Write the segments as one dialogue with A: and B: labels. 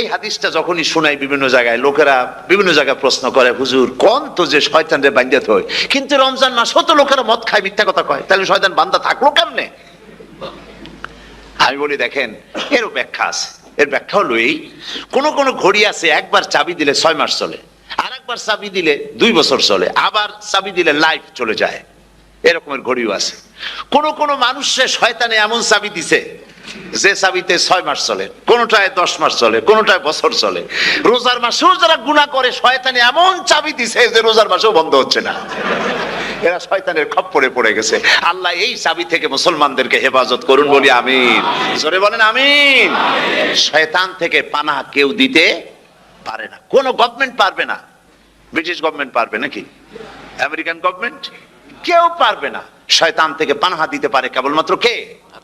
A: এই হাদিসটা যখনই শোনাই বিভিন্ন জায়গায়, লোকেরা বিভিন্ন জায়গায় প্রশ্ন করে, হুজুর, কোন তো যে শয়তানরে বান্ধাতে হয়? কিন্তু রমজান মাস হতো লোকেরা মদ খায়, মিথ্যা কথা কয়। তাহলে শয়তান বান্ধা থাকল কেমনে? আমি বলি, দেখেন, এরও ব্যাখ্যা আছে। এর ব্যাখ্যা হলো এই, কোন কোন ঘড়ি আছে, একবার চাবি দিলে ছয় মাস চলে আর একবার চাবি দিলে দুই বছর চলে, আবার চাবি দিলে লাইফ চলে যায়। এরকমের ঘড়িও আছে। কোন কোন মানুষের শয়তানে এমন চাবি দিছে যে চাবিতে ছয় মাস চলে, কোনটায় দশ মাস চলে, কোনটায় বছর চলে। রোজার মাসেও যারা গুণা করে, শয়তানে এমন চাবি দিছে যে রোজার মাসেও বন্ধ হচ্ছে না। এরা শয়তানের খপ্পরে পড়ে গেছে। আল্লাহ এই চাবি থেকে মুসলমানদেরকে হেফাজত করুন বলি আমিন। জোরে বলেন আমিন। শয়তান থেকে পানা কেউ দিতে পারে না। কোন গভর্নমেন্ট পারবে না। ব্রিটিশ গভর্নমেন্ট পারবে নাকি? আমেরিকান গভর্নমেন্ট কেউ পারবে না। শয়তান থেকে পানাহা দিতে পারে কেবলমাত্র কে?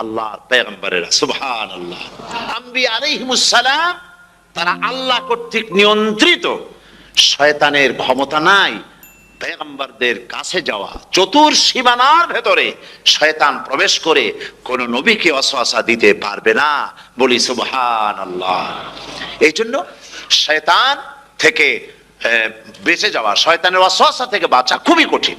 A: আল্লাহর পেগম্বরেরা সুবহান আল্লাহ আম্বি আলাইহিমুসসালাম তারা আল্লাহ কর্তৃক নিয়ন্ত্রিত। শয়তানের ক্ষমতা নাই, পেগম্বরদের কাছে যাওয়া। চতুর সীমানার ভেতরে শয়তান প্রবেশ করে কোন নবীকে অসহসা দিতে পারবে না। বলি সুবহান আল্লাহ এই জন্য শয়তান থেকে বেঁচে যাওয়া, শয়তানের অসহসা থেকে বাঁচা খুবই কঠিন।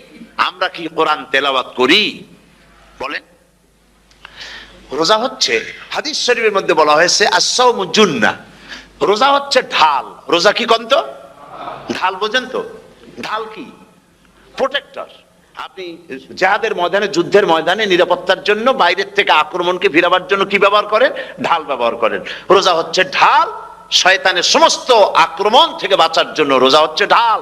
A: আমরা কি কোরআন তেলাওয়াত করি? বলেন। রোজা হচ্ছে, হাদিস শরীফের মধ্যে বলা হয়েছে জুন্না। রোজা হচ্ছে ঢাল। রোজা কি কন্ত ঢাল বোঝেন তো? ঢাল কি? প্রোটেক্টর। আপনি যাহাদের ময়দানে, যুদ্ধের ময়দানে নিরাপত্তার জন্য বাইরের থেকে আক্রমণকে ভিড়াবার জন্য কি ব্যবহার করেন? ঢাল ব্যবহার করেন। রোজা হচ্ছে ঢাল, শয়তানের সমস্ত আক্রমণ থেকে বাঁচার জন্য রোজা হচ্ছে ঢাল।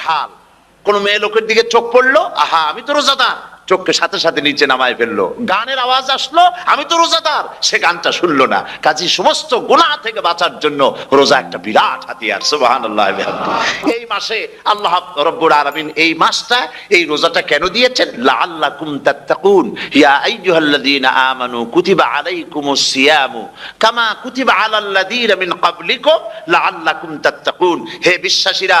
A: ঢাল। কোন মেয়ে লোকের দিকে চোখ পড়ল, আহা, আমি তো রোজাদার। চোখকে সাথে সাথে নিচে নামায় ফেলল। গানের আওয়াজ আসলো, আমি তো রোজাদার। সে গানটা শুনলো না। কাজী, সমস্ত গুনাহ থেকে বাঁচার জন্য রোজা একটা বিরাট হাতিয়ার, সুবহানাল্লাহ এই মাসে আল্লাহ রব্বুল আলামিন এই মাসটা, এই রোজাটা কেন দিয়েছেন? লাআল্লাকুম তাত্তাকুন। ইয়া আইয়ুহাল্লাযীনা আমানু কুতিবা আলাইকুমুস সিয়ামু কামা কুতিবা আলাল্লাযীনা মিন ক্বাবলিকুম। লাআল্লাকুম তাত্তাকুন। হে বিশ্বাসীরা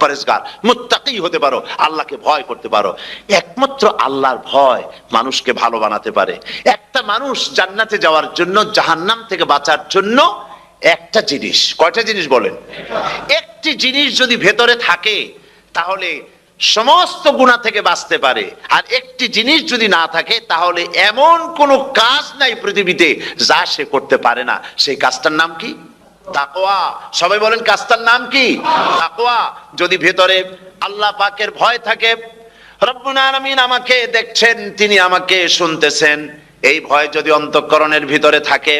A: পরেশগার, মুত্তাকি হতে পারো, আল্লাহকে ভয় করতে পারো। একমাত্র আল্লাহর ভয় মানুষকে ভালো বানাতে পারে। একটা মানুষ জান্নাতে যাওয়ার জন্য, জাহান্নাম থেকে বাঁচার জন্য একটা জিনিস। কয়টা জিনিস বলেন? একটি জিনিস যদি ভেতরে থাকে, তাহলে সমস্ত গুণা থেকে বাঁচতে পারে। আর একটি জিনিস যদি না থাকে, তাহলে এমন কোনো কাজ নাই পৃথিবীতে যা সে করতে পারে না। সেই কাজটার নাম কি? তাকোয়া সবাই বলেন কাজটার নাম কি? তাকোয়া যদি ভেতরে আল্লাহ পাকের ভয় থাকে, রব্বুল আমাকে দেখছেন, তিনি আমাকে শুনতেছেন। এই ভয় যদি অন্তঃকরণের ভিতরে থাকে,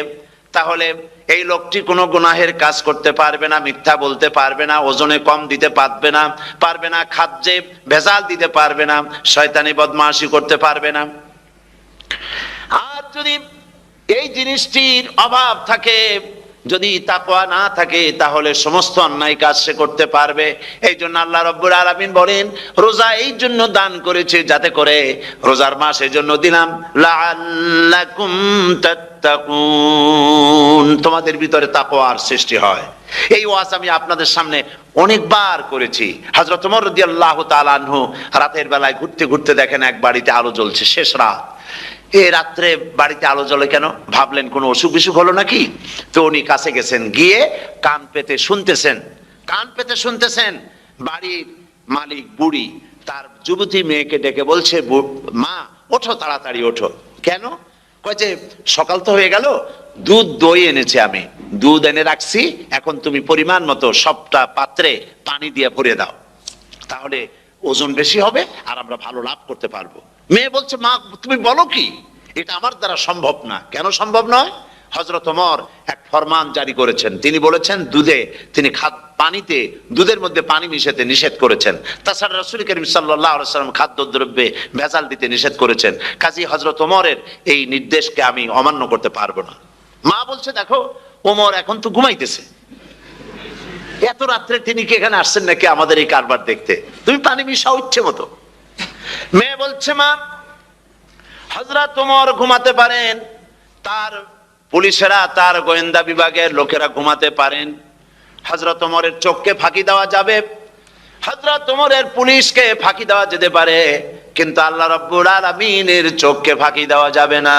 A: তাহলে এই লোকটি কোনো গুনাহের কাজ করতে পারবে না, মিথ্যা বলতে পারবে না, ওজনে কম দিতে পারবে না পারবে না খাদ্যে ভেজাল দিতে পারবে না, শয়তানি বদমাশি করতে পারবে না। আর যদি এই জিনিসটির অভাব থাকে যদি তাকওয়া না থাকে, তাহলে সমস্ত অন্যায় কাজ সে করতে পারবে। এই জন্য আল্লাহ রব্বুল আলামিন বলেন, রোজা এই জন্য দান করেছে যাতে করে রোজার মাস এই জন্য দিলাম। তোমাদের ভিতরে তাকওয়ার সৃষ্টি হয়। এই ওয়াজ আমি আপনাদের সামনে অনেকবার করেছি। হযরত ওমর রাদিয়াল্লাহু তাআলা রাতের বেলায় ঘুরতে ঘুরতে দেখেন এক বাড়িতে আলো জ্বলছে। শেষ রাত। এ রাত্রে বাড়িতে আলো জ্বলে কেন? ভাবলেন, কোনো অসুখ বিসুখ হলো নাকি? তো উনি কাছে গেছেন, গিয়ে কান পেতে শুনতেছেন। কান পেতে শুনতেছেন, বাড়ির মালিক, বুড়ি, তার যুবতী মেয়েকে ডেকে বলছে, "বু- মা, ওঠো তাড়াতাড়ি, ওঠো। কেন? কয় যে, সকাল তো হয়ে গেল, দুধ দই এনেছি আমি। দুধ এনে রাখছি, এখন তুমি পরিমাণ মতো সবটা পাত্রে পানি দিয়ে ভরে দাও। তাহলে ওজন বেশি হবে, আর আমরা ভালো লাভ করতে পারব। মেয়ে বলছে, মা, তুমি বলো কি? এটা আমার দ্বারা সম্ভব না। কেন সম্ভব নয়? হজরত ওমর এক ফরমান জারি করেছেন। তিনি বলেছেন, দুধে, তিনি খাদ, পানিতে, দুধের মধ্যে পানি মিশাতে নিষেধ করেছেন। তাছাড়া রসুল করিম সাল্লাম খাদ্যদ্রব্যে ভেজাল দিতে নিষেধ করেছেন। কাজী হজরত ওমরের এই নির্দেশকে আমি অমান্য করতে পারব না। মা বলছে, দেখো, ওমর এখন তো ঘুমাইতেছে। এত রাত্রে তিনি কি এখানে আসছেন নাকি আমাদের এই কারবার দেখতে? তুমি পানি মিশাও ইচ্ছে মতো। মেয়ে বলছে, মা হজরত তোমার ঘুমাতে পারেন, তার পুলিশেরা, তার গোয়েন্দা বিভাগের লোকেরা ঘুমাতে পারেন। হজরত ওমরের চোখকে ফাঁকি দেওয়া যাবে। হজরত ওমরের পুলিশকে ফাঁকি দেওয়া যেতে পারে, কিন্তু আল্লাহ রব্বুল আলামিনের চোখকে ফাঁকি দেওয়া যাবে না।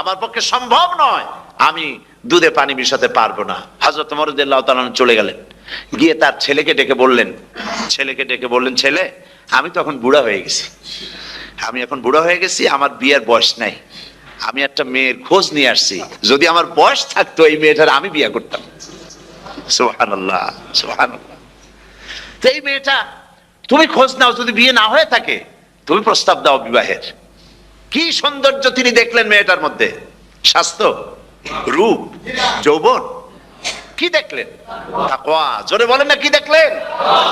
A: আমার পক্ষে সম্ভব নয়, আমি দুধে পানি মিশাতে পারব না। হজরত তালন চলে গেলেন। গিয়ে তার ছেলেকে ডেকে বললেন, ছেলেকে ডেকে বললেন, ছেলে, আমি তখন বুড়া হয়ে গেছি। আমি এখন বুড়া হয়ে গেছি, আমার বিয়ের বয়স নাই। আমি একটা মেয়ের খোঁজ নিয়ে আসছি। যদি আমার বয়স থাকতো এই মেয়েটার আমি বিয়ে করতাম। এই মেয়েটা, তুমি খোঁজ নাও, যদি বিয়ে না হয়ে থাকে, তুমি প্রস্তাব দাও বিবাহের। কি সৌন্দর্য তিনি দেখলেন মেয়েটার মধ্যে? স্বাস্থ্য, রূপ, যৌবন। কি দেখলেন? তাকওয়া। জোরে বলেন না, কি দেখলেন?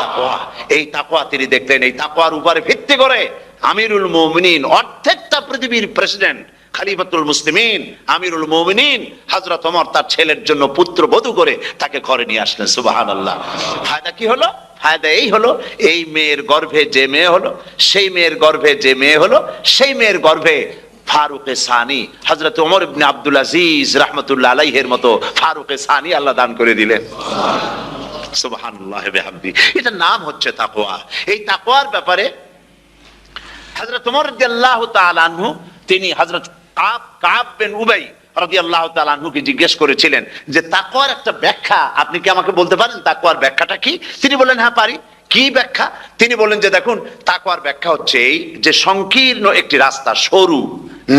A: তাকওয়া। এই তাকওয়া তিনি দেখলেন, এই তাকওয়ার উপরে ভিত্তি করে আমিরুল মুমিনিন, অর্ধেকটা পৃথিবীর প্রেসিডেন্ট খালিফাতুল মুসলিমিন, আমিরুল মুমিনিন, হযরত ওমর তার ছেলের জন্য পুত্র বধূ করে তাকে ঘরে নিয়ে আসলেন, সুবহানাল্লাহ। ফায়দা কি হলো? ফায়দা এই হলো, এই মেয়ের গর্ভে যে মেয়ে হলো, সেই মেয়ের গর্ভে যে মেয়ে হলো, সেই মেয়ের গর্ভে ফারুকে সানি হজরত ওমর ইবনে আব্দুল আজিজ রহমতুল্লাহ আলাইহের মতো ফারুকে সানি আল্লাহ দান করে দিলেন। সুবহানাল্লাহ বিহামদি। এটা নাম হচ্ছে তাকওয়া। এই তাকওয়ার ব্যাপারে হযরত ওমর রাদিয়াল্লাহু তাআলা আনহু, তিনি হযরত কাব কাব বিন উবাই রাদিয়াল্লাহু তাআলা জিজ্ঞেস করেছিলেন যে তাকওয়ার একটা ব্যাখ্যা, আপনি কি আমাকে বলতে পারেন তাকওয়ার ব্যাখ্যাটা কি? তিনি বললেন হ্যাঁ পারি। কি ব্যাখ্যা? তিনি বললেন যে দেখুন, তাকওয়ার ব্যাখ্যা হচ্ছে এই যে সংকীর্ণ একটি রাস্তা, সরু,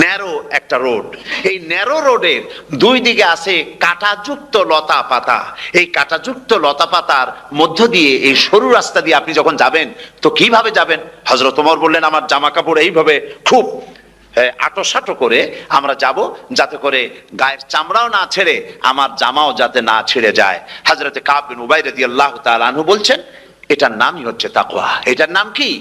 A: ন্যারো একটা রোড। এই ন্যারো রোডের দুই দিকে আছে কাঁটাযুক্ত লতা পাতা। এই কাঁটাযুক্ত লতা পাতার মধ্য দিয়ে এই সরু রাস্তা দিয়ে আপনি যখন যাবেন, তো কীভাবে যাবেন? হজরত ওমর বললেন, আমার জামা কাপড় এইভাবে খুব আটো সাটো করে আমরা যাব যাতে করে গায়ের চামড়াও না ছেড়ে, আমার জামাও যাতে না ছেড়ে যায়। হাজরতে কাবিন উবাই রাদি আল্লাহ তালু বলছেন এটার নামই হচ্ছে তাকোয়া এটার নাম কি?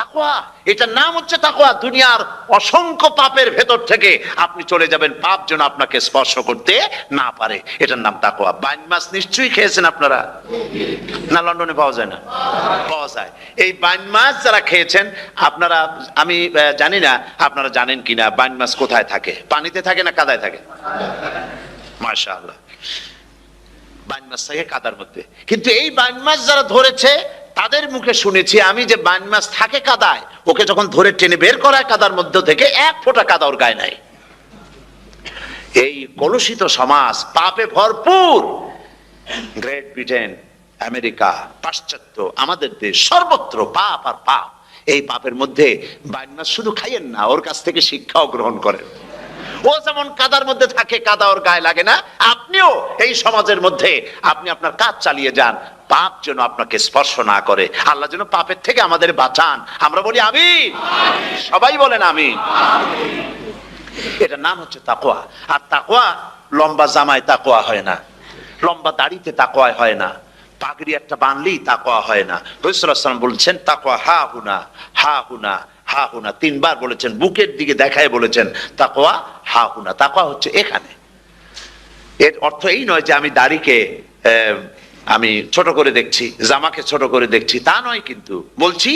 A: তাকোয়া এটার নাম হচ্ছে তাকোয়া দুনিয়ার অসংখ্য পাপের ভেতর থেকে আপনি চলে যাবেন। পাপ যেন আপনাকে স্পর্শ করতে না পারে। এটার নাম তাকোয়া বাইন মাছ নিশ্চয়ই খেয়েছেন আপনারা? না, লন্ডনে পাওয়া যায় না? পাওয়া যায়। এই বাইন মাছ যারা খেয়েছেন, আপনারা, আমি জানি না, আপনারা জানেন কিনা, বাইন মাছ কোথায় থাকে? পানিতে থাকে না কাদায় থাকে? মাশাআল্লাহ। বাইন মাছ থাকে কাদার মধ্যে। কিন্তু এই বাইন মাছ যারা ধরেছে, তাদের মুখে শুনেছি আমি যে বাইন মাছ থাকে কাদায়, ওকে যখন ধরে টেনে বের করায় কাদার মধ্য থেকে, এক ফোঁটা কাদা ওর গায়ে নাই। এই কলুষিত সমাজ পাপে ভরপুর। গ্রেট ব্রিটেন, আমেরিকা, পাশ্চাত্য, আমাদের দেশ, সর্বত্র পাপ আর পাপ। এই পাপের মধ্যে বাইন মাছ শুধু খাইয়েন না, ওর কাছ থেকে শিক্ষাও গ্রহণ করেন। ও যেমন কাদার মধ্যে থাকে, কাদা ওর গায়ে লাগে না, আপনিও এই সমাজের মধ্যে আপনি আপনার কাজ চালিয়ে যান। পাপ যেন আপনাকে স্পর্শ না করে। আল্লাহ যেন পাপের থেকে আমাদের বাঁচান। আমরা বলি আমি সবাই বলেন আমি এটার নাম হচ্ছে তাকোয়া আর তাকোয়া লম্বা জামায় তাকোয়া হয় না। লম্বা দাড়িতে তাকোয়া হয় না। পাগড়ি একটা বানলেই তাকোয়া হয় না। রসুলাম বলছেন তাকোয়া হা হুনা হা হুনা। হা হুনা, তিনবার বলেছেন, বুকের দিকে দেখায় বলেছেন তাকোয়া হা হুনা তাকোয়া হচ্ছে এখানে। এর অর্থ এই নয় যে আমি দাড়িকে আমি ছোট করে দেখছি, জামাকে ছোট করে দেখছি, তা নয় কিন্তু, বলছি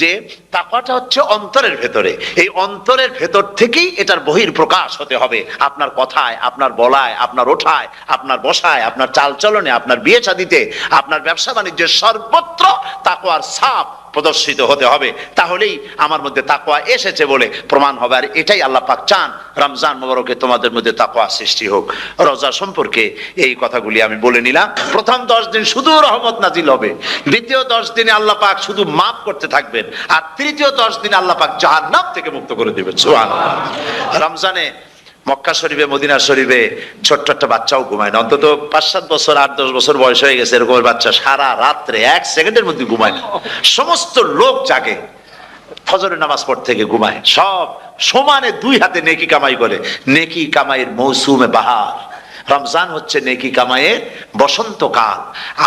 A: যে তাকওয়াটা হচ্ছে অন্তরের ভেতরে। এই অন্তরের ভেতর থেকেই এটার বহির প্রকাশ হতে হবে। আপনার কথায়, আপনার বলায়, আপনার ওঠায়, আপনার বসায়, আপনার চালচলনে, আপনার বিয়ে শাদিতে আপনার ব্যবসা বাণিজ্যের সর্বত্র তাকওয়ার ছাপ প্রদর্শিত হতে হবে। তাহলেই আমার মধ্যে তাকওয়া এসেছে বলে প্রমাণ হবে। আর এটাই আল্লাহ পাক চান, রমজান মোবারকে তোমাদের মধ্যে তাকওয়া সৃষ্টি হোক। রোজা সম্পর্কে এই কথাগুলি আমি বলে নিলাম। প্রথম দশ দিন শুধু রহমত নাজিল হবে। দ্বিতীয় দশ দিনে আল্লাহ পাক শুধু মাফ করতে থাকবেন। আর তৃতীয় দশ দিনে আল্লাহ পাক জাহান্নাম থেকে মুক্ত করে সুবহানাল্লাহ। রমজানে মক্কা শরীফে, মদিনা শরীফে ছোট্ট একটা বাচ্চাও ঘুমায় না। অন্তত পাঁচ সাত বছর আট দশ বছর বয়স হয়ে গেছে এরকম বাচ্চা সারা রাত্রে এক সেকেন্ডের মধ্যে ঘুমায় না। সমস্ত লোক জাগে, ফজরের নামাজ পড়তে থেকে ঘুমায়। সব সমানে দুই হাতে নেকি কামাই করে। নেকি কামাইয়ের মৌসুমে বাহার। রমজান হচ্ছে নেকি কামাইয়ের বসন্তকাল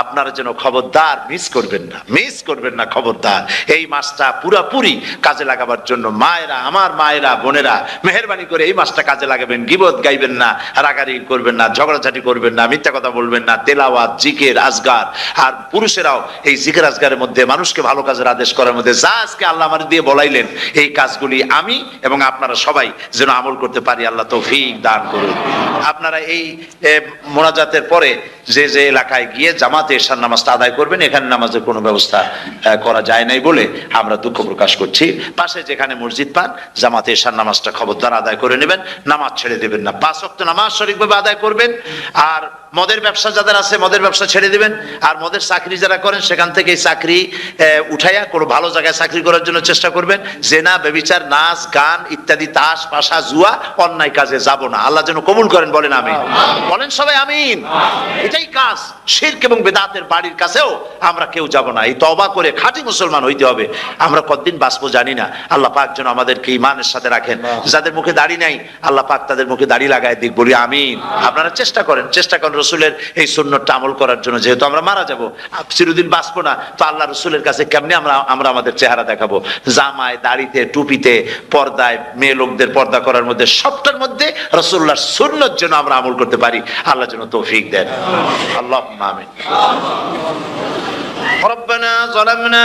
A: আপনারা যেন খবরদার মিস করবেন না, মিস করবেন না খবরদার। এই মাসটা পুরাপুরি কাজে লাগাবার জন্য মায়েরা, আমার মায়েরা, বোনেরা মেহরবানি করে এই মাসটা কাজে লাগাবেন, গিবত গাইবেন না, রাগারি করবেন না, ঝগড়াঝাটি করবেন না, মিথ্যা কথা বলবেন না, তেলাওয়াত, জিকের, আজগার। আর পুরুষেরাও এই জিকের আজগারের মধ্যে মানুষকে ভালো কাজের আদেশ করার মধ্যে যা আজকে আল্লাহ আমার দিয়ে বলাইলেন, এই কাজগুলি আমি এবং আপনারা সবাই যেন আমল করতে পারি, আল্লাহ তৌফিক দান করুন। আপনারা এই মোনাজাতের পরে যে যে এলাকায় গিয়ে জামাতে এসার নামাজটা আদায় করবেন, এখানে নামাজের কোনো ব্যবস্থা করা যায় নাই বলে আমরা দুঃখ প্রকাশ করছি। পাশে যেখানে মসজিদ পান, জামাতে এসার নামাজটা খবরদার আদায় করে নেবেন, নামাজ ছেড়ে দেবেন না। পাঁচ অক্ট নামাজ সঠিকভাবে আদায় করবেন, আর মদের ব্যবসা যাদের আছে, মদের ব্যবসা ছেড়ে দিবেন। আর মদের চাকরি যারা করেন, সেখান থেকে এই চাকরি উঠাইয়া কোনো ভালো জায়গায় চাকরি করার জন্য চেষ্টা করবেন। জেনা বেবিচার নাচ, গান ইত্যাদি, তাস, পাশা, জুয়া, অন্যায় কাজে যাব না। আল্লাহ যেন কবুল করেন, বলেন আমিন। বলেন সবাই আমিন। এটাই কাজ। শিরক এবং বেদাতের বাড়ির কাছেও আমরা কেউ যাব না। এই তবা করে খাঁটি মুসলমান হইতে হবে। আমরা কতদিন বাঁচবো জানি না। আল্লাহ পাক যেন আমাদেরকে ইমানের সাথে রাখেন। যাদের মুখে দাড়ি নাই, আল্লাহ পাক তাদের মুখে দাড়ি লাগায় দিক। বলি আমিন। আপনারা চেষ্টা করেন চেষ্টা করেন রসুলের এই সুন্নতটা আমল করার জন্য যেহেতু আমরা মারা যাব চিরদিন বাঁচবো না তো আল্লাহ রসুলের কাছে কেমনি আমরা আমরা আমাদের চেহারা দেখাবো জামায় দাড়িতে টুপিতে পর্দায় মেয়ে লোকদের পর্দা করার মধ্যে সবটার মধ্যে রসুল্লাহর সুন্নত যেন আমরা আমল করতে পারি আল্লাহ যেন তৌফিক দেন আল্লাহ আমিন ربنا ظلمنا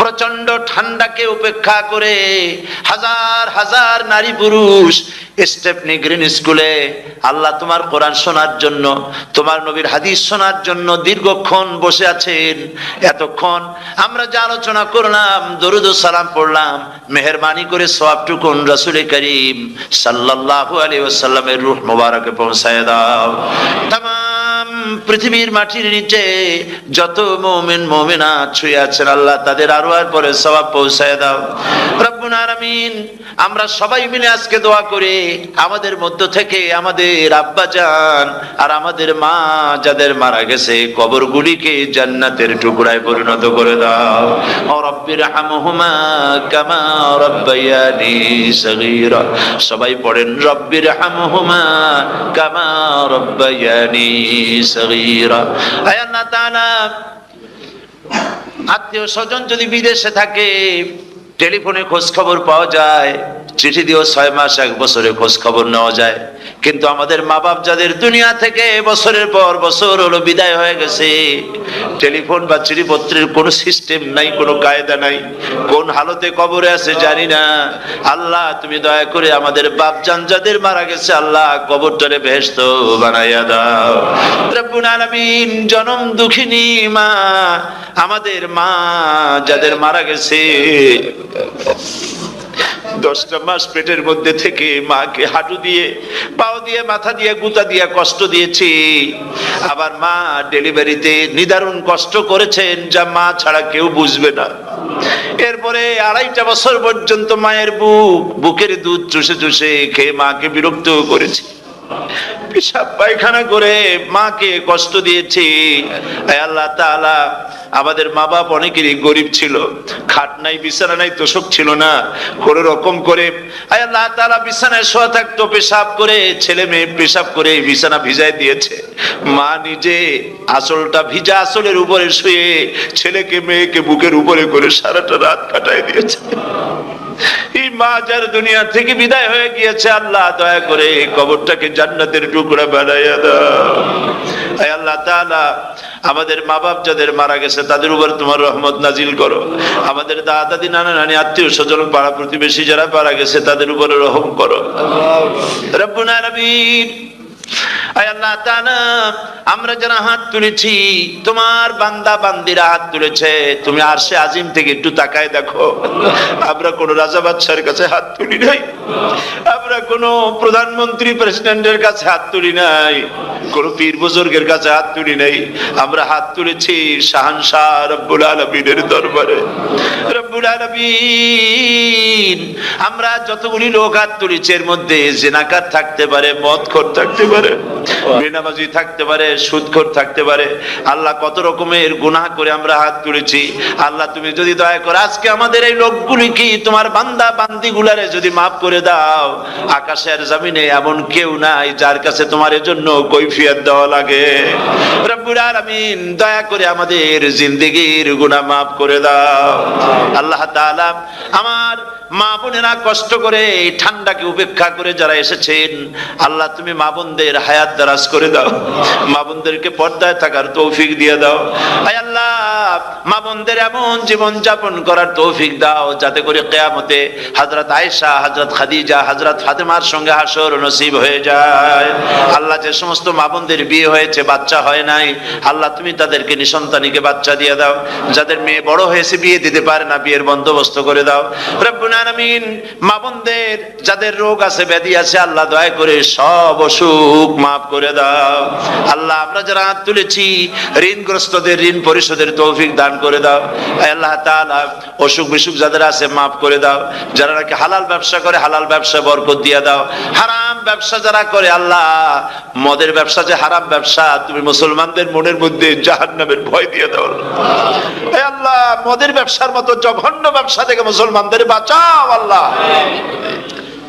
A: প্রচণ্ড ঠান্ডাকে উপেক্ষা করে হাজার হাজার নারী পুরুষ স্টেপনি গ্রিন স্কুলে আল্লাহ তোমার কোরআন শোনার জন্য, তোমার নবীর হাদিস শোনার জন্য দীর্ঘক্ষণ বসে আছেন। এতক্ষণ আমরা যা আলোচনা করলাম, দরুদ সালাম পড়লাম, মেহরবানি করে সবটুকুন রসুল করিম সাল্লাহ আলী ওসাল্লামের রুহ মুবারকে পৌঁছায় দাও। তাম তাম পৃথিবীর মাটির নিচে যত মমিন মমিনা ছুঁয়ে আছেন, আল্লাহ তাদের আরও আর পরে সবাব পৌঁছায় দাও। রব্বুল আমরা সবাই মিলে আজকে দোয়া করি, আমাদের মধ্য থেকে আমাদের আব্বা জান আর আমাদের মা যাদের মারা গেছে, কবরগুলিকে জান্নাতের টুকরায় পরিণত করে দাও। ও সবাই পড়েন রব্বির হামহুমা কামা রব্বায়ানি সগীরা আয় আল্লাহ তাআলা, আত্মীয় স্বজন যদি বিদেশে থাকে, টেলিফোনে খোঁজ খবর পাওয়া যায়, চিঠি দিয়েও ছয় মাস, এক বছরে খোঁজ খবর নেওয়া যায়। কিন্তু আমাদের মা বাপ যাদের দুনিয়া থেকে বছরের পর বছর হলো বিদায় হয়ে গেছে, টেলিফোন বা চিঠিপত্রের কোনো সিস্টেম নাই, কোনো কায়দা নাই, কোন হালতে কবরে আছে জানি না। আল্লাহ, তুমি দয়া করে আমাদের বাপ জান যাদের মারা গেছে, আল্লাহ কবরটারে বেহেস্ত বানাইয়া দাও। রব্বুল জনম দুঃখিনী মা, আমাদের মা যাদের মারা গেছে দশটা মাস পেটের মধ্যে থেকে মাকে হাঁটু দিয়ে, পাও দিয়ে, মাথা দিয়ে, গুতা দিয়ে কষ্ট দিয়েছি। আবার মা ডেলিভারিতে নিদারুণ কষ্ট করেছেন যা মা ছাড়া কেউ বুঝবে না। এরপরে আড়াইটা বছর পর্যন্ত মায়ের বুক, বুকের দুধ চুষে চুষে খেয়ে মাকে বিরক্ত করেছে। পেশাব পায়খানা করে মাকে কষ্ট দিয়েছি। আল্লাহ তাআলা, আমাদের মা বাপ অনেকেরই গরিব ছিল। খাট নাই, বিছানা নাই, তোষক ছিল না। কোন রকম করে আল্লাহ তাআলা বিছানায় শোয়া থাকতো, পেশাব করে ছেলে মেয়ে পেশাব করে বিছানা ভিজায় দিয়েছে। মা নিজে আসলটা ভিজা আসলের উপরে শুয়ে ছেলেকে, মেয়েকে বুকের উপরে করে সারাটা রাত কাটায় দিয়েছে। মা যার দুনিয়া থেকে বিদায় হয়ে গিয়েছে আল্লাহ দয়া করে এই কবরটাকে জান্নাতের টুকরা বানাইয়া দাও। আল্লাহ তাআলা আমাদের মা বাপ যাদের মারা গেছে তাদের উপর তোমার রহমত নাজিল করো। আমাদের দাদা দাদি নানা নানি আত্মীয় স্বজন পাড়া প্রতিবেশী যারা মারা গেছে তাদের উপরে রহম করো। আলামিন আয় আমরা যারা হাত তুলেছি, তোমার বান্দা বান্দিরা হাত তুলেছে, তুমি আরশে আজিম থেকে একটু তাকায় দেখো। আমরা কোন রাজা বাদশার কাছে হাত তুলি নাই, আমরা কোন প্রধানমন্ত্রী প্রেসিডেন্টের কাছে হাত তুলি নাই, কোন পীর বুজুর্গের কাছে হাত তুলি নাই। আমরা হাত তুলেছি শাহানশাহ রব্বুল আলামিনের দরবারে। রব্বুল আলামিন, আমরা যতগুলি লোক হাত তুলেছি, এর মধ্যে জেনাকার থাকতে পারে, মদখোর থাকতে পারে। বেনামাজি থাকতে পারে, সুদখোর থাকতে পারে। আল্লাহ কত রকমের গুনাহ করে আমরা হাত তুলেছি। আল্লাহ, তুমি যদি দয়া করো, আজকে আমাদের এই লোকগুলি কি তোমার বান্দা বান্দি গুলারে যদি মাফ করে দাও? আকাশের জমিনে এমন কেউ নাই যার কাছে তোমার জন্য কৈফিয়ত দেওয়া লাগে। আলামিন, দয়া করে আমাদের জিন্দেগির গুনাহ মাফ করে দাও। আল্লাহ তাআলা আমার মা বোনেরা কষ্ট করে এই ঠান্ডাকে উপেক্ষা করে যারা এসেছেন, আল্লাহ তুমি মা বোনদের হায়াত দারাজ করে দাও। মা বোনদেরকে পর্দায় থাকার তৌফিক দিয়ে দাও। আয় আল্লাহ, মা বোনদের এমন জীবন যাপন করার তৌফিক দাও যাতে করে কেয়ামতে হযরত আয়েশা, হযরত খাদিজা, হযরত ফাতেমার সঙ্গে হাসর নসিব হয়ে যায়। আল্লাহ যে সমস্ত মা বোনদের বিয়ে হয়েছে, বাচ্চা হয় নাই, আল্লাহ তুমি তাদেরকে নিসন্তানীকে বাচ্চা দিয়ে দাও। যাদের মেয়ে বড় হয়েছে, বিয়ে দিতে পারে না, বিয়ের বন্দোবস্ত করে দাও। রব্বুল যাদের রোগ আছে, ব্যাধি আছে, আল্লাহ দয়া করে সব অসুখ মাফ করে দাও। আল্লাহ, আমরা যারা হাত তুলেছি, ঋণগ্রস্তদের, ঋণ পরিশোধের তৌফিক দান করে দাও। আল্লাহ অসুখ বিসুখ যাদের আছে, মাফ করে দাও। যারা নাকি হালাল ব্যবসা করে, হালাল ব্যবসা বরকত দিয়ে দাও। হারাম ব্যবসা যারা করে, আল্লাহ, মদের ব্যবসা যে হারাম ব্যবসা, তুমি মুসলমানদের মনের মধ্যে জাহান্নামের ভয় দিয়ে দাও। আল্লাহ, মদের ব্যবসার মতো জঘন্য ব্যবসা থেকে মুসলমানদের বাঁচাও। আল্লাহ।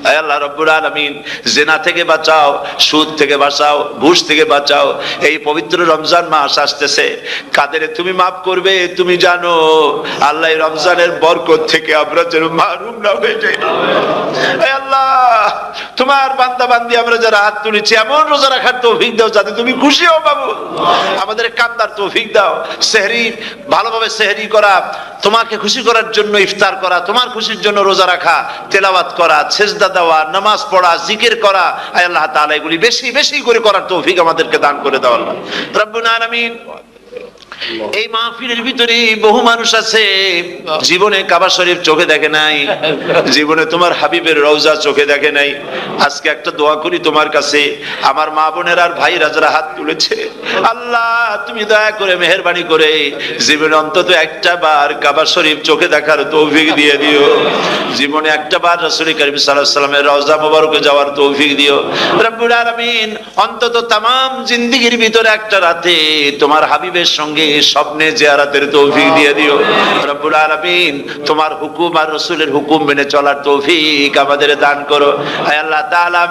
A: আল্লাহ রব্বুল আলামিন, জেনা থেকে বাঁচাও, সুদ থেকে বাঁচাও, ঘুষ থেকে বাঁচাও। এই পবিত্র রমজান মাস আসতেছে। কাদের তুমি মাফ করবে, তুমি জানো, আল্লাহ রমজানের বরকত থেকে আমরা যেন মারুম না হয়ে যাই। আল্লাহ, তোমার বান্দা বান্দি আমরা যারা হাত তুলেছি, এমন রোজা রাখার তৌফিক দাও যাতে তুমি খুশি হও বাবু। আমাদের কান্দার তৌফিক দাও। সেহরি, ভালোভাবে সেহরি করা তোমাকে খুশি করার জন্য ইফতার করা, তোমার খুশির জন্য রোজা রাখা, তেলাওয়াত করা, সেজদা দেওয়া, নামাজ পড়া, জিকির করা আল্লাহ তাআলা এগুলি বেশি বেশি করে করার তৌফিক আমাদেরকে দান করে দেওয়া আল্লাহ। রব্বুল এই মাহফিলের ভিতরে বহু মানুষ আছে, জীবনে কাবা শরীফ চোখে দেখে নাই, জীবনে তোমার হাবিবের রওজা চোখে দেখে নাই। আজকে একটা দোয়া করি তোমার কাছে, আমার মা বোনের আর ভাই রাজারা হাত তুলেছে। আল্লাহ, তুমি দয়া করে মেহরবানি করে জীবনে অন্তত একটা বার কাবা শরীফ চোখে দেখার তৌফিক দিয়ে দিও। জীবনে একটা বার রাসূল করিম আলাইহি সাল্লামের রওজা মোবারকে যাওয়ার তৌফিক দিও। রব্বুল আলামিন, অন্তত তামাম জিন্দেগির ভিতরে একটা রাতে তোমার হাবিবের সঙ্গে স্বপ্নে জিয়ারাতের তৌফিক দিয়ে দিও। রব্বুল আলামিন, তোমার হুকুম আর রসুলের হুকুম মেনে চলার তৌফিক আমাদের দান করো। আল্লাহ তাআলা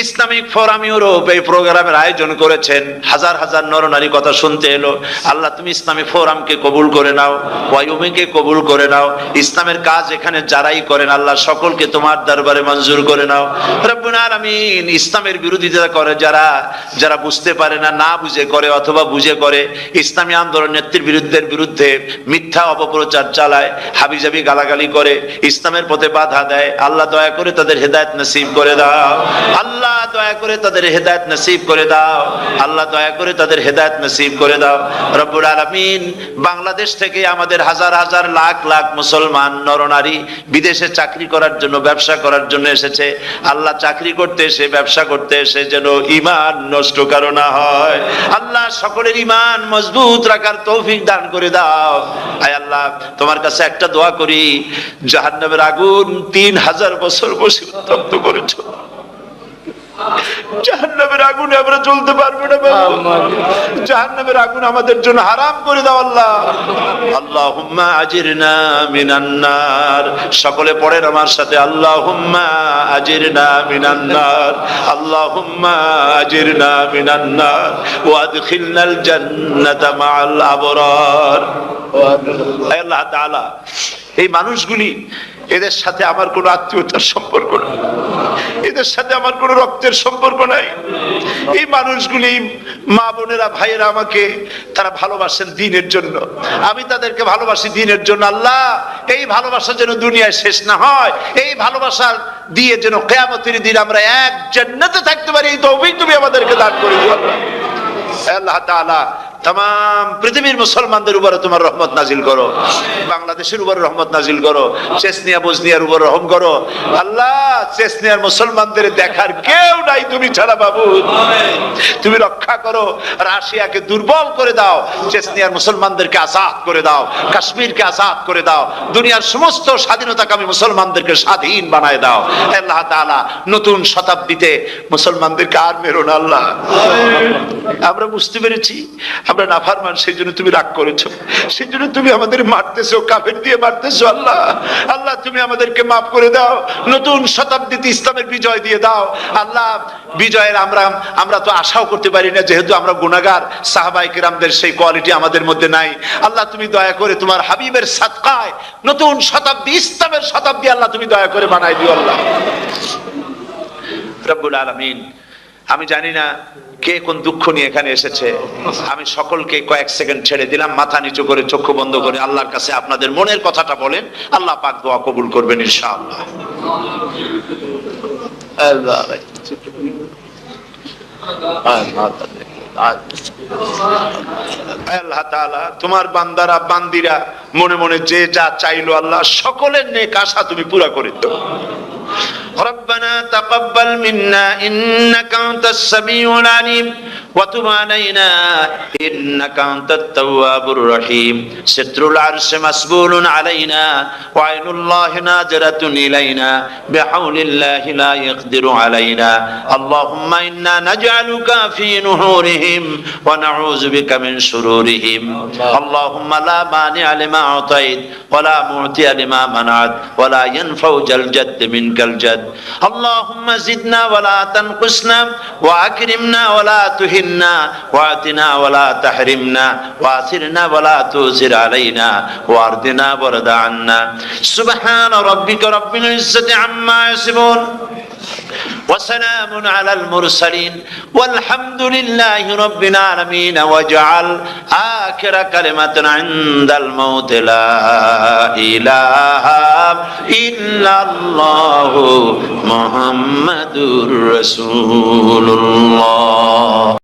A: ইসলামিক ফোরাম ইউরোপ এই প্রোগ্রামের আয়োজন করেছেন। হাজার হাজার নরনারী কথা শুনতে এলো। আল্লাহ, তুমি ইসলামী ফোরামকে কবুল করে নাও, ওয়াইউমিকে কবুল করে নাও। ইসলামের কাজ এখানে যারাই করেন, আল্লাহ সকলকে তোমার দরবারে মঞ্জুর করে নাও। রব্বুল আলামিন ইসলামের বিরোধিতা করে, যারা যারা বুঝতে পারে না না বুঝে করে অথবা বুঝে করে, ইসলামী আন্দোলন নেত্রীর বিরুদ্ধের বিরুদ্ধে মিথ্যা অপপ্রচার চালায়, হাবিজাবি গালাগালি করে, ইসলামের পথে বাধা দেয়। আল্লাহ দয়া করে তাদের হেদায়েত নসিব করে দাও। আল্লাহ দয়া করে তাদের হেদায়েত নসিব করে দাও। আল্লাহ, দয়া করে তাদের হেদায়েত নসিব করে দাও। রব্বুল আলামিন, বাংলাদেশ থেকে আমাদের হাজার হাজার লাখ লাখ মুসলমান নরনারী বিদেশে চাকরি করার জন্য, ব্যবসা করার জন্য এসেছে। আল্লাহ চাকরি করতে এসে, ব্যবসা করতে এসে যেন ইমান নষ্ট কারও না হয়। আল্লাহ সকলের ইমান মজবুত রাখার তৌফিক দান করে দাও। আয় আল্লাহ, তোমার কাছে একটা দোয়া করি। জাহান্নামের আগুন তিন হাজার বছর বসে উত্তপ্ত করেছ। জাহান্নামের আগুনে আমরা চলতে পারব না জাহান্নামের আগুন আমাদের জন্য হারাম করে দাও আল্লাহ। আল্লাহুম্মা আজিরনা মিনান নার। সকলে পড়েন আমার সাথে আল্লাহুম্মা আজিরনা মিনান নার। আল্লাহুম্মা আজিরনা মিনান নার। ওয়া আদখিলনাল জান্নাতা মাআল আবরার। আল্লাহ তাআলা এই মানুষগুলি এদের সাথে আমার কোনো আত্মীয়তার সম্পর্ক নেই। এদের সাথে আমার কোনো রক্তের সম্পর্ক নাই। এই মানুষগুলি মা বোনেরা, ভাইয়েরা আমাকে তারা ভালোবাসেন দিনের জন্য। আমি তাদেরকে ভালোবাসি দিনের জন্য। আল্লাহ, এই ভালোবাসা যেন দুনিয়ায় শেষ না হয়, এই ভালোবাসা দিয়ে যেন কেয়ামতের দিন আমরা এক জান্নাতে থাকতে পারি। এই তৌফিক তুমি আমাদেরকে দান করে দিও আল্লাহ। তাআলা তাম পৃথিবীর মুসলমানদের উপরে তোমার রহমত নাজিল করো। বাংলাদেশের উপরে রহমত নাজিল করো। চেসনিয়া বজনিয়ার উপর রহম করো। আল্লাহ চেসনিয়ার মুসলমানদের দেখার কেউ নাই তুমি ছাড়া বাবু। তুমি রক্ষা করো রাশিয়াকে দুর্বল করে দাও। চেসনিয়ার মুসলমানদেরকে আজাদ করে দাও কাশ্মীরকে আজাদ করে দাও। দুনিয়ার সমস্ত স্বাধীনতাকামী মুসলমানদেরকে স্বাধীন বানায় দাও। আল্লাহ তাআলা নতুন শতাব্দীতে মুসলমানদেরকে আর মেরো না আল্লাহ। আমরা বুঝতে পেরেছি আমরা নাফারমান, সেই জন্য তুমি রাগ করেছ। সেই জন্য তুমি আমাদের মারতেছো, কাফের দিয়ে মারতেছো, আল্লাহ। আল্লাহ, তুমি আমাদেরকে মাফ করে দাও। নতুন শতাব্দীতে ইসলামের বিজয় দিয়ে দাও। আল্লাহ, বিজয়ের আমরা আমরা তো আশাও করতে পারি না, যেহেতু আমরা গুণাগার সাহাবাই কিরামদের সেই কোয়ালিটি আমাদের মধ্যে নাই। আল্লাহ, তুমি দয়া করে তোমার হাবিবের সাতকায় নতুন শতাব্দী, ইসলামের শতাব্দী, আল্লাহ, তুমি দয়া করে বানাই দিও, আল্লাহ। রব্বুল আলামিন আমি জানি না কে কোন দুঃখ নিয়ে এখানে এসেছে। আমি সকলকে কয়েক সেকেন্ড ছেড়ে দিলাম, মাথা নিচু করে, চক্ষু বন্ধ করে, আল্লাহর কাছে আপনাদের মনের কথাটা বলেন, আল্লাহ পাক দোয়া কবুল করবেন ইনশাআল্লাহ। আল্লাহ তাআলা, তোমার বান্দারা, বান্দিরা, মনে মনে যে যা চাইলো আল্লাহ, সকলের নেক আশা তুমি পুরা করে দাও। ربنا تقبل منا إنك أنت السميع العليم. শত্রুল আরশে মাসবুলুন আলাইনা ওয়াইনুল্লাহ নাজরাতুন ইলাইনা বিহাউলিল্লাহি লা ইয়াকদিরু আলাইনা আল্লাহুম্মা ইন্না নাজআলুকা ফি নুহুরিহিম ওয়া নাউযু বিকা মিন শুরুরিহিম আল্লাহুম্মা লা মানিআ লিমা আতাইত ওয়া লা মুতিআ লিমা মানাত ওয়া লা ইয়ানফাউ জাল জাদ মিনকাল জাদ আল্লাহুম্মা জিদনা ওয়া লা তানকুসনা ওয়া আকরিমনা ওয়া লা তুহিন ولا تهنا واعطنا ولا تحرمنا وآثرنا ولا تؤثر علينا وارضنا وارض عنا سبحان ربك رب العزة عما يصفون وسلام على المرسلين والحمد لله رب العالمين واجعل آخر كلمة عند الموت لا إله إلا الله محمد رسول الله